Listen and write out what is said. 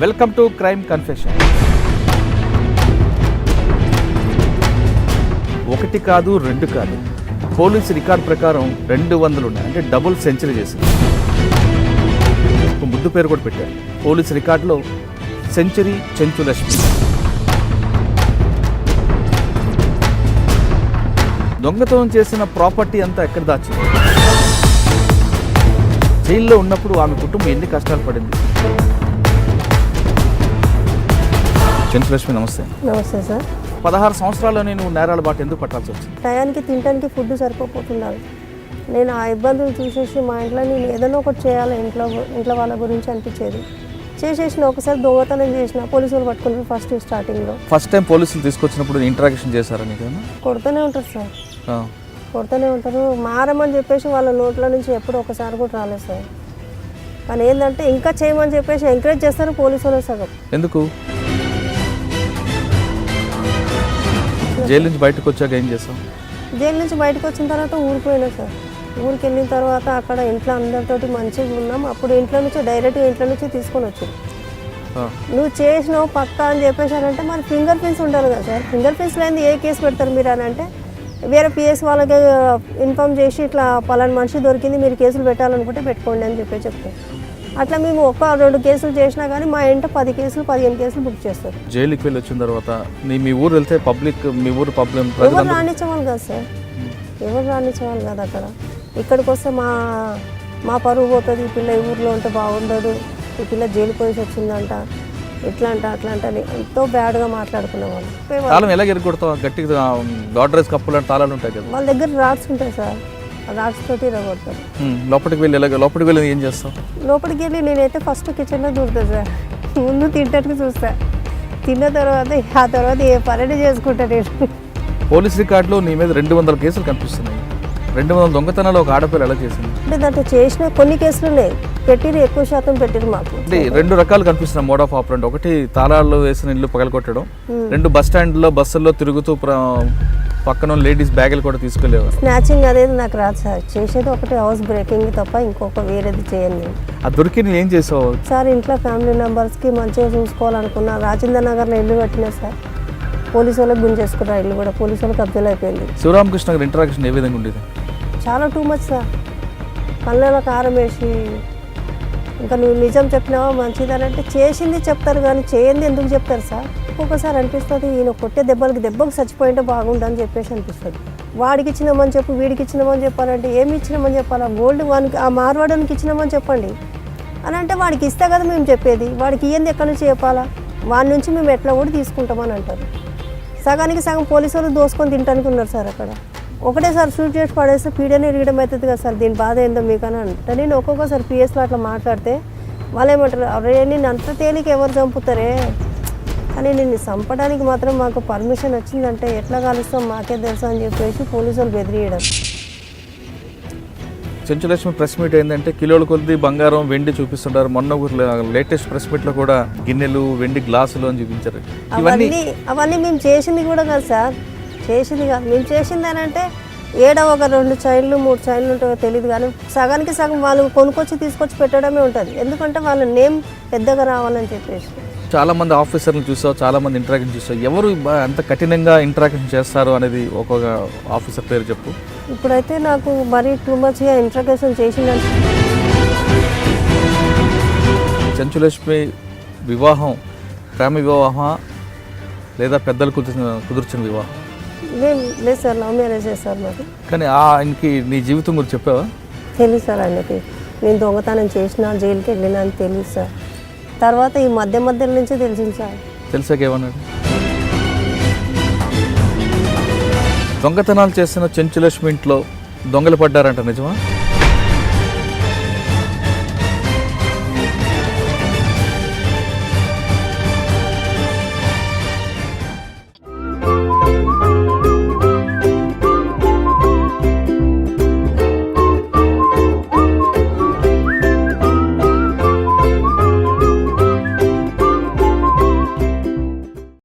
Welcome to crime confession ఒకటి కాదు రెండు కాదు. పోలీస్ రికార్డ్ ప్రకారం రెండు వందలు ఉన్నాయి అంటే డబుల్ సెంచరీ చేసింది. ముద్దు పేరు కూడా పెట్టారు. పోలీస్ రికార్డులో సెంచరీ చెంచు లక్ష్మి దొంగతనం చేసిన ప్రాపర్టీ అంతా ఎక్కడ దాచింది? జైల్లో ఉన్నప్పుడు ఆమె కుటుంబం ఎన్ని కష్టాలు పడింది? చెంచులక్ష్మి నమస్తే. నమస్తే సార్. పదహారు సంవత్సరాల్లో నేను నేరాల బాట ఎందుకు పట్టాల్సి వచ్చింది? టయానికి తినడానికి ఫుడ్ సరిపోతుండాలి. నేను ఆ ఇబ్బందులు చూసేసి మా ఇంట్లో నేను ఏదైనా ఒకటి చేయాలి ఇంట్లో ఇంట్లో వాళ్ళ గురించి అనిపించేది. చేసేసిన ఒకసారి దొంగతనం చేసిన పోలీసులు పట్టుకున్నారు ఫస్ట్ స్టార్టింగ్లో. ఫస్ట్ టైం పోలీసులు తీసుకొచ్చినప్పుడు ఇంటరాక్షన్ చేశారా నీకేమో? కొడుతూనే ఉంటారు సార్. కొడుతూనే ఉంటారు. మారమని చెప్పేసి వాళ్ళ నోట్ల నుంచి ఎప్పుడు ఒకసారి కూడా రాలేదు సార్. కానీ ఏంటంటే ఇంకా చేయమని చెప్పేసి ఎంకరేజ్ చేస్తారు పోలీసు వాళ్ళు సగం. ఎందుకు? జైలు నుంచి బయటకు వచ్చాక ఏం చేస్తాం జైలు నుంచి బయటకు వచ్చిన తర్వాత ఊరికి పోయినా సార్. ఊరికి వెళ్ళిన తర్వాత అక్కడ ఇంట్లో అందరితోటి మంచిగా ఉన్నాం. అప్పుడు ఇంట్లో నుంచి డైరెక్ట్గా ఇంట్లో నుంచి తీసుకొని వచ్చాం. నువ్వు చేసినావు పక్కా అని చెప్పేసారంటే మరి ఫింగర్ ప్రింట్స్ ఉండాలి కదా సార్. ఫింగర్ ప్రింట్స్ లేని ఏ కేసు పెడతారు మీరు అని అంటే వేరే పిఎస్ వాళ్ళకి ఇన్ఫామ్ చేసి ఇట్లా పలానా మనిషి దొరికింది మీరు కేసులు పెట్టాలనుకుంటే పెట్టుకోండి అని చెప్పి చెప్తారు. అట్లా మేము ఒక రెండు కేసులు చేసినా కానీ మా ఇంట పది కేసులు పదిహేను కేసులు బుక్ చేస్తారు. జైలుకి వెళ్ళి వచ్చిన తర్వాత మీ ఊరు వెళ్తే పబ్లిక్ మీ ఊరు పబ్లిక్ ఎవరు రానిచ్చేవాళ్ళు కదా సార్. ఎవరు రానిచ్చేవాళ్ళు కదా అక్కడ. ఇక్కడికి వస్తే మా మా పరువు పోతుంది ఈ పిల్ల ఈ ఊర్లో ఉంటే బాగుండదు ఈ పిల్ల జైలు పోయి వచ్చిందంట ఇట్లా అంట అట్లా అంట అని ఎంతో బ్యాడ్గా మాట్లాడుకునేవాళ్ళు. తాళం ఎలా ఎరగొడతావు? గట్టిగా గాడ్రేజ్ కప్పులు అంటే తాళాలు ఉంటాయి కదా. వాళ్ళ దగ్గర రాడ్స్ ఉంటాయి సార్. ఆ రాడ్స్ తోటి రగొడతారు ఉమ్, లోపలికి వెళ్ళి ఎలాగ లోపలికి వెళ్ళి ఏం చేస్తావు? లోపలికి వెళ్ళి నేనైతే ఫస్ట్ కిచెన్లో దూరుతా సార్. ముందు తింటానికి చూస్తా. తిన్న తర్వాత ఆ తర్వాత ఏ పని చేసుకుంటా నేను. పోలీస్ రికార్డులో నీ మీద రెండు వందల కేసులు కనిపిస్తున్నాయి. రెండు వందల దొంగతనాలు ఒక ఆడపిల్ల ఎలా చేసింది? అంటే దాంట్లో చేసిన కొన్ని కేసులు ఉన్నాయి. పెట్టిరు ఎక్కువ శాతం పెట్టిరు మాకు. అంటే రెండు రకాలు కనిపిస్తున్నాయి మోడ్ ఆఫ్ ఆపరెంట్ ఒకటి తాళాలు వేసిన ఇల్లు పగలగొట్టడం. రెండు బస్ స్టాండ్లో బస్సుల్లో తిరుగుతూ పక్కన లేడీస్ బ్యాగులు కూడా తీసుకెళ్ళేవారు. స్నాచింగ్ అనేది నాకు రాదు సార్. చేసేది ఒకటి హౌస్ బ్రేకింగ్ తప్ప ఇంకొక వేరేది చేయను నేను. ఆ దొరికి నేను ఏం చేసావు సార్ ఇంట్లో ఫ్యామిలీ మెంబర్స్కి మంచిగా చూసుకోవాలనుకున్నా రాజేంద్ర నగర్లో ఇల్లు కట్టినా సార్ పోలీసు వాళ్ళకి గుంజేసుకున్నారు ఇల్లు కూడా పోలీసు వాళ్ళకి కబ్జాలు అయిపోయింది. శివరామకృష్ణ గారి ఇంటరాక్షన్ ఏ విధంగా ఉండేది? చాలా టూ మచ్ సార్. కళ్ళలో కారం వేసి ఇంకా నువ్వు నిజం చెప్పినావా మంచిదని అంటే చేసింది చెప్తారు కానీ చేయింది ఎందుకు చెప్తారు సార్? ఒక్కొక్కసారి అనిపిస్తుంది ఈయన కొట్టే దెబ్బలకి దెబ్బకి చచ్చిపోయింటే బాగుండని చెప్పేసి అనిపిస్తుంది. వాడికి ఇచ్చినామని చెప్పు వీడికి ఇచ్చినామని చెప్పాలంటే ఏమి ఇచ్చినామని చెప్పాలా? గోల్డ్ వానికి ఆ మార్వాడానికి ఇచ్చినామని చెప్పండి. అని అంటే వాడికి ఇస్తే కదా మేము చెప్పేది. వాడికి ఇయ్యంది ఎక్కడి నుంచి చెప్పాలా? వాడి నుంచి మేము ఎట్లా కూడా తీసుకుంటామని అంటారు. సగానికి సగం పోలీసు వాళ్ళు దోసుకొని తింటానికి ఉన్నారు సార్ అక్కడ. ఒకటేసారి షూట్ చేసి పడేస్తే పీడనే ఇరగడం అవుతుంది కదా సార్. దీని బాధ ఏందో మీకు అని అంటే. నేను ఒక్కొక్కసారి పిఎస్లో అట్లా మాట్లాడితే వాళ్ళు ఏమంటారు అరే నేను అంత తేలిక ఎవరు చంపుతారే? కానీ నిన్ను చంపడానికి మాత్రం మాకు పర్మిషన్ వచ్చిందంటే ఎట్లా కలుస్తాం? మాకే తెలుసు అని చెప్పేసి పోలీసు వాళ్ళు బెదిరియడం చెంచులక్ష్మి ప్రెస్ మీట్ ఏంటంటే కిలోల కొద్ది బంగారం వెండి చూపిస్తుంటారు. మొన్న లేటెస్ట్ ప్రెస్ మీట్లో కూడా గిన్నెలు వెండి గ్లాసులు అని చూపించారు. అవన్నీ అవన్నీ మేము చేసింది కూడా కాదు సార్. చేసింది కాదు. మేము చేసింది అని అంటే ఏడ ఒక రెండు చైన్లు మూడు చైన్లు ఉంటాయో తెలియదు కానీ సగానికి సగం వాళ్ళు కొనుక్కొచ్చి తీసుకొచ్చి పెట్టడమే ఉంటుంది. ఎందుకంటే వాళ్ళ నేమ్ పెద్దగా రావాలని చెప్పేసి. చాలా మంది ఆఫీసర్లు చూసావు చాలా మంది ఇంటరాక్షన్ చూసావు. ఎవరు ఎంత కఠినంగా ఇంటరాక్షన్ చేస్తారు అనేది ఒక్కొక్క ఆఫీసర్ పేరు చెప్పు. ఇప్పుడైతే నాకు మరీ టూ మచ్గా ఇంట్రగేషన్ చేసిందని చెంచులక్ష్మి వివాహం ప్రేమ వివాహమా లేదా పెద్దలు కుదిర్చిన కుదుర్చిన వివాహం? లేదు సార్ లవ్ మ్యారేజ్ చేస్తారు మాది కానీ ఆ ఆయనకి నీ జీవితం గురించి చెప్పావా? తెలియదు సార్ ఆయనకి. నేను దొంగతనం చేసిన జైలుకి వెళ్ళినా అని తెలియదు సార్. తర్వాత ఈ మధ్య మధ్యలో నుంచే తెలిసింది సార్. తెలిసాక ఏమన్నాడు? దొంగతనాలు చేసిన చెంచులక్ష్మి ఇంట్లో దొంగలు పడ్డారంట నిజమా?